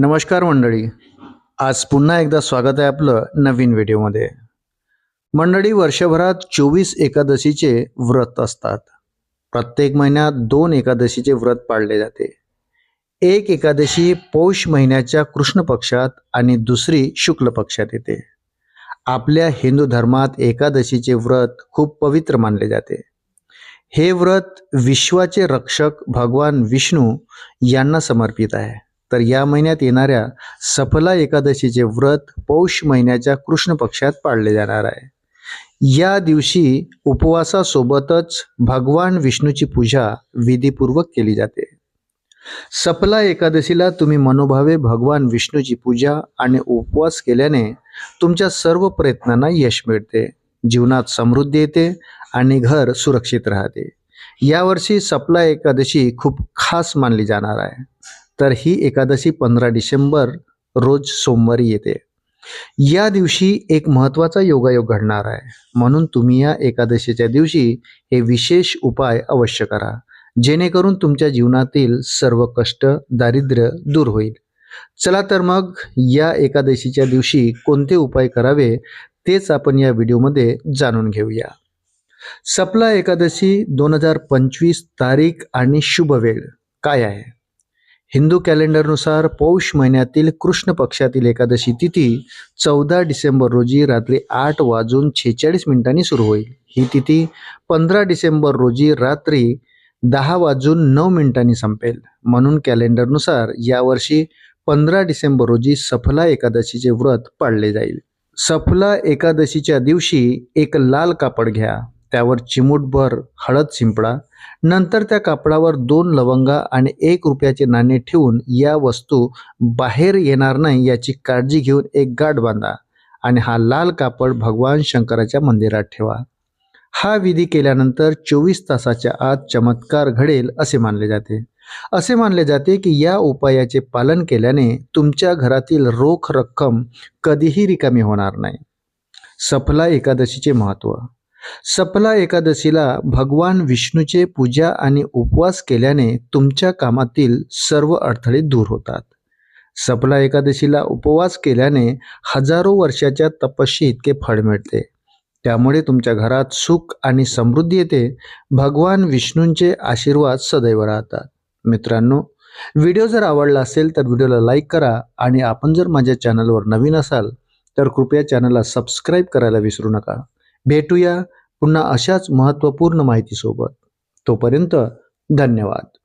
नमस्कार मंडळी. आज पुन्हा एकदा स्वागत आहे आपलं नवीन व्हिडिओमध्ये. मंडळी वर्षभरात चोवीस एकादशीचे व्रत असतात. प्रत्येक महिन्यात दोन एकादशीचे व्रत पाळले जाते. एक एकादशी पौष महिन्याच्या कृष्ण पक्षात आणि दुसरी शुक्ल पक्षात येते. आपल्या हिंदू धर्मात एकादशीचे व्रत खूप पवित्र मानले जाते. हे व्रत विश्वाचे रक्षक भगवान विष्णू यांना समर्पित आहे. तर या महिन्यात येणाऱ्या सफला एकादशीचे व्रत पौष महिन्याच्या कृष्ण पक्षात पाळले जाणार आहे. या दिवशी उपवासासोबतच भगवान विष्णूची पूजा विधीपूर्वक केली जाते. सपला एकादशीला तुम्ही मनोभावे भगवान विष्णूची पूजा आणि उपवास केल्याने तुमच्या सर्व प्रयत्नांना यश मिळते जीवनात समृद्धी येते आणि घर सुरक्षित राहते. यावर्षी सपला एकादशी खूप खास मानली जाणार आहे. तर ही एकादशी पंधरा डिसेंबर रोज सोमवारी येते. या दिवशी एक महत्त्वाचा योगायोग घडणार आहे. म्हणून तुम्ही या एकादशीच्या दिवशी हे विशेष उपाय अवश्य करा. जेणेकरून तुमच्या जीवनातील सर्व कष्ट दारिद्र्य दूर होईल. चला तर मग या एकादशीच्या दिवशी कोणते उपाय करावे तेच आपण या व्हिडिओमध्ये जाणून घेऊया. सपला एकादशी दोन हजार पंचवीस तारीख आणि शुभ वेळ काय आहे? हिंदू कॅलेंडरनुसार पौष महिन्यातील कृष्ण पक्षातील एकादशी तिथी चौदा डिसेंबर रोजी रात्री आठ वाजून छेचाळीस मिनिटांनी सुरू होईल. ही तिथी पंधरा डिसेंबर रोजी रात्री दहा वाजून नऊ मिनिटांनी संपेल. म्हणून कॅलेंडरनुसार यावर्षी पंधरा डिसेंबर रोजी सफला एकादशीचे व्रत पाळले जाईल. सफला एकादशीच्या दिवशी एक लाल कापड घ्या. त्यावर चिमूटभर हळद शिंपडा नंतर त्या कापडावर दोन लवंगा आणि एक रुपयाचे नाणे ठेवून या वस्तू बाहेर येणार नाही याची काळजी घेऊन एक गाठ बांधा आणि हा लाल कापड भगवान शंकराच्या मंदिरात ठेवा. हा विधी केल्यानंतर चोवीस तासाच्या आत चमत्कार घडेल असे मानले जाते. असे मानले जाते की या उपायाचे पालन केल्याने तुमच्या घरातील रोख रक्कम कधीही रिकामी होणार नाही. सफला एकादशीचे महत्त्व सपला एकादशीला भगवान विष्णूचे पूजा आणि उपवास केल्याने तुमच्या कामातील सर्व अडथळे दूर होतात. सपला एकादशीला उपवास केल्याने हजारो वर्षाच्या तपस्वी इतके फळ मिळते. त्यामुळे तुमच्या घरात सुख आणि समृद्धी येते. भगवान विष्णूंचे आशीर्वाद सदैव राहतात. मित्रांनो व्हिडिओ जर आवडला असेल तर व्हिडिओला लाईक करा आणि आपण जर माझ्या चॅनलवर नवीन असाल तर कृपया चॅनलला सबस्क्राईब करायला विसरू नका. भेटूया पुन्हा अशाच महत्त्वपूर्ण माहितीसोबत तोपर्यंत धन्यवाद.